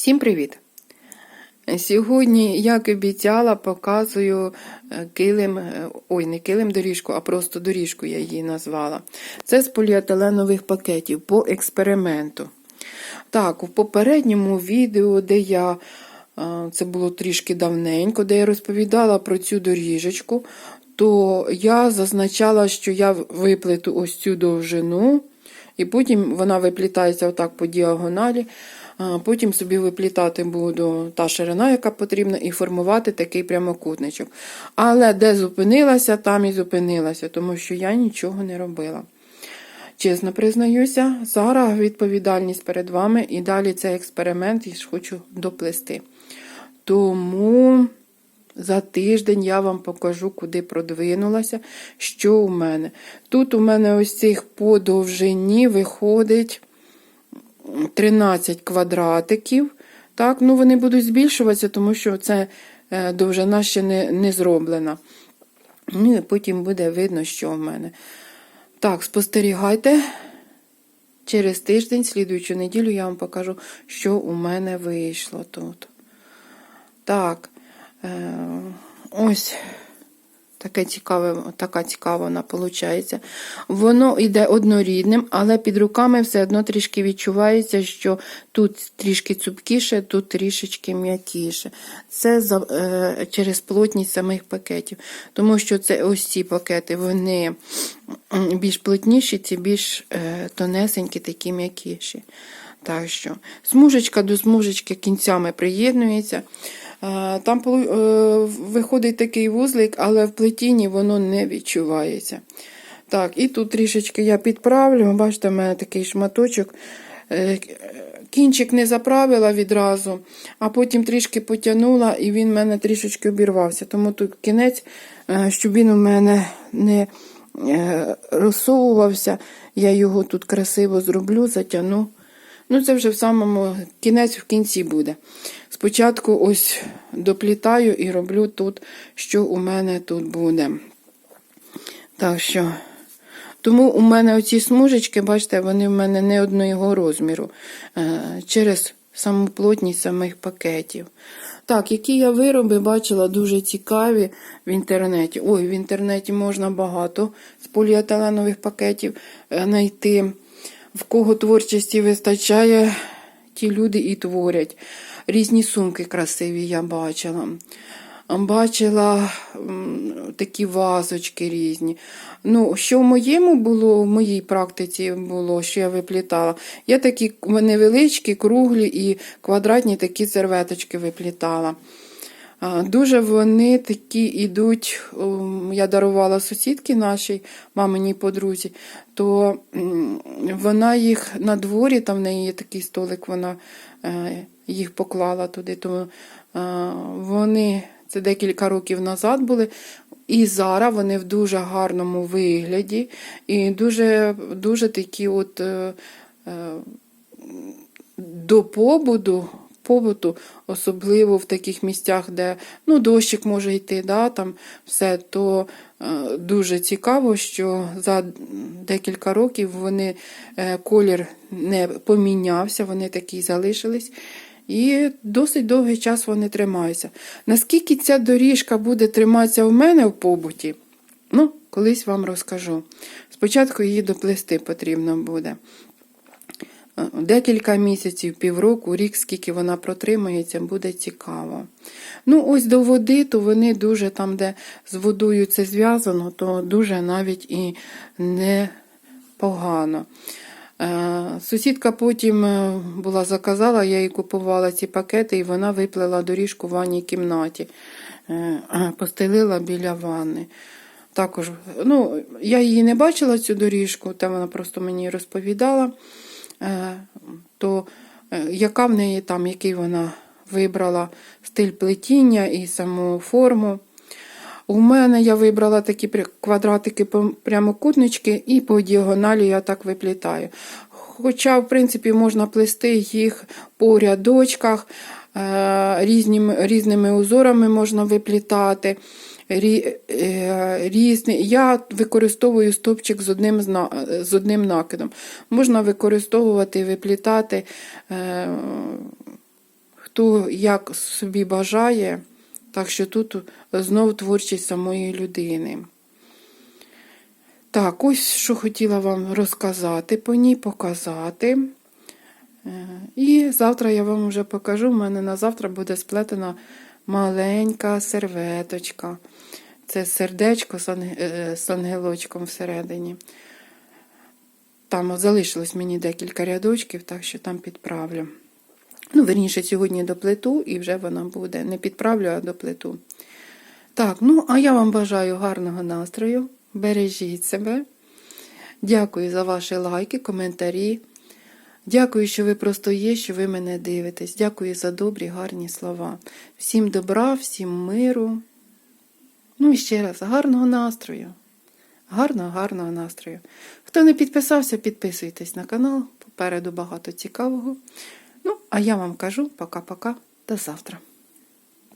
Всім привіт! Сьогодні, як обіцяла, показую е, килим, е, ой, не килим доріжку, а просто доріжку я її назвала. Це з поліетиленових пакетів по експерименту. Так, у попередньому відео, де я, е, це було трішки давненько, де я розповідала про цю доріжечку, то я зазначала, що я виплету ось цю довжину, і потім вона виплітається отак по діагоналі. Потім собі виплітати буду та ширина, яка потрібна, і формувати такий прямокутничок. Але де зупинилася, там і зупинилася, тому що я нічого не робила. Чесно признаюся, зараз відповідальність перед вами і далі цей експеримент я ж хочу доплести. Тому за тиждень я вам покажу, куди продвинулася, що у мене. Тут у мене ось цих по довжині виходить. 13 квадратиків. Так, ну Вони будуть збільшуватися, тому що це е, довжина ще не не зроблена. Ну і потім буде видно, що в мене. Так, спостерігайте. Через тиждень, слідуючу неділю, я вам покажу, що у мене вийшло тут. Так, е, ось. Таке цікаве, така цікава вона виходить. Воно йде однорідним, але під руками все одно трішки відчувається, що тут трішки цупкіше, тут трішечки м'якіше. Це за, е, через плотність самих пакетів. Тому що це ось ці пакети, вони більш плотніші, ці більш е, тонесенькі, такі м'якіші. Так що, смужечка до смужечки кінцями приєднується. Там е, виходить такий вузлик, але в плетінні воно не відчувається. Так, І тут трішечки я підправлю. Бачите, в мене такий шматочок. Е, кінчик не заправила відразу, а потім трішки потягнула, і він в мене трішечки обірвався. Тому тут кінець, е, щоб він у мене не розсовувався, я його тут красиво зроблю, затягну. Ну, це вже в самому кінець в кінці буде. Спочатку ось доплітаю і роблю тут, що у мене тут буде. Так що, тому у мене оці смужечки, бачите, вони в мене не одного розміру. Е, через саму плотність самих пакетів. Так, які я вироби бачила дуже цікаві в інтернеті. Ой, в інтернеті можна багато з поліетиленових пакетів е, знайти. В кого творчості вистачає, ті люди і творять. Різні сумки красиві я бачила. Бачила такі вазочки різні. Ну, Що в моєму було, в моїй практиці було, що я виплітала, я такі невеличкі, круглі і квадратні такі серветочки виплітала. Дуже вони такі йдуть, я дарувала сусідки нашій, маминій подрузі, то вона їх на дворі, там в неї є такий столик, вона е, їх поклала туди. То вони це декілька років назад були. І зараз вони в дуже гарному вигляді, і дуже дуже такі от е, е, до побуду побуту, особливо в таких місцях, де ну, дощик може йти, да, там все, то е, дуже цікаво, що за декілька років вони е, колір не помінявся, вони такі залишились. І досить довгий час вони тримаються. Наскільки ця доріжка буде триматися в мене в побуті, ну, колись вам розкажу. Спочатку її доплести потрібно буде. Декілька місяців, півроку, рік, скільки вона протримається, буде цікаво. Ну, ось до води, то вони дуже там, де з водою це зв'язано, то дуже навіть і непогано. Е, сусідка потім е, була заказала, я їй купувала ці пакети, і вона виплела доріжку в ванній кімнаті, е, постелила біля ванни. Також, ну, Я її не бачила, цю доріжку, та вона просто мені розповідала. Е, то е, яка в неї там, який вона вибрала стиль плетіння і саму форму. У мене я вибрала такі квадратики прямокутнички, і по діагоналі я так виплітаю. Хоча, в принципі, можна плести їх по рядочках, е, різними, різними узорами можна виплітати. Е, різні. Я використовую стопчик з одним з одним накидом. Можна використовувати, виплітати, е, хто як собі бажає. Так що тут знов творчість самої людини. Так, ось що хотіла вам розказати по ній, показати. Е, І завтра я вам вже покажу. У мене на завтра буде сплетена маленька серветочка. Це сердечко з е, ангелочком всередині. Там залишилось мені декілька рядочків, так що там підправлю. Ну, верніше, сьогодні доплету, і вже вона буде. Не підправлю, а доплету. Так, ну, а я вам бажаю гарного настрою. Бережіть себе. Дякую за ваші лайки, коментарі. Дякую, що ви просто є, що ви мене дивитесь. Дякую за добрі, гарні слова. Всім добра, всім миру. Ну і ще раз, гарного настрою. Гарного, гарного настрою. Хто не підписався, підписуйтесь на канал. Попереду багато цікавого. Ну, а я вам кажу пока-пока. До завтра.